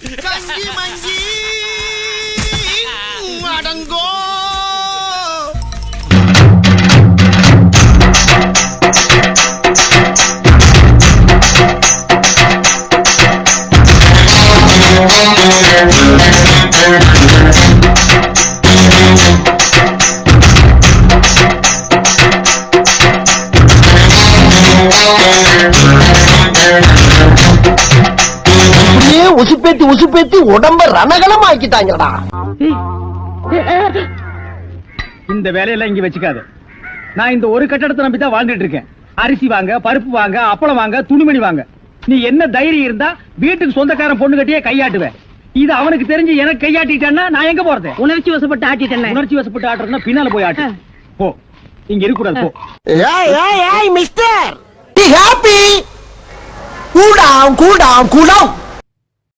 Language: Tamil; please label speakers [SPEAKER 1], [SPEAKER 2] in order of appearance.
[SPEAKER 1] Kanji manji. Madango
[SPEAKER 2] Thank உசுப்பேத்தி உசுப்பேத்தி உடம்ப ரணகலம் ஆக்கிட்டாங்கடா
[SPEAKER 3] இந்த வேலையெல்லாம் இங்க வச்சுக்காத. நான் இந்த ஒரு கட்டடத்தை நம்பி தான் வாழ்ந்துட்டு இருக்கேன். அரிசி வாங்க பருப்பு வாங்க அப்பளம் வாங்க துணிமணி வாங்க. நீ என்ன தைரியம் இருந்தா வீட்டுக்கு சொந்தக்காரன் பொண்ணு கட்டியே கையாட்டுவேன். இது அவனுக்கு தெரிஞ்சு எனக்கு கையாட்டிட்டான்னா நான் எங்க போறது?
[SPEAKER 4] உணர்ச்சி வசப்பட்டு ஆட்டிட்டேன்.
[SPEAKER 3] உணர்ச்சி வசப்பட்டு ஆட்டுறதுன்னா பின்னால போய் ஆட்டு. போ. இங்க இருக்க கூடாது போ.
[SPEAKER 2] ஏய் ஏய் ஏய் mister be happy cool down cool down cool down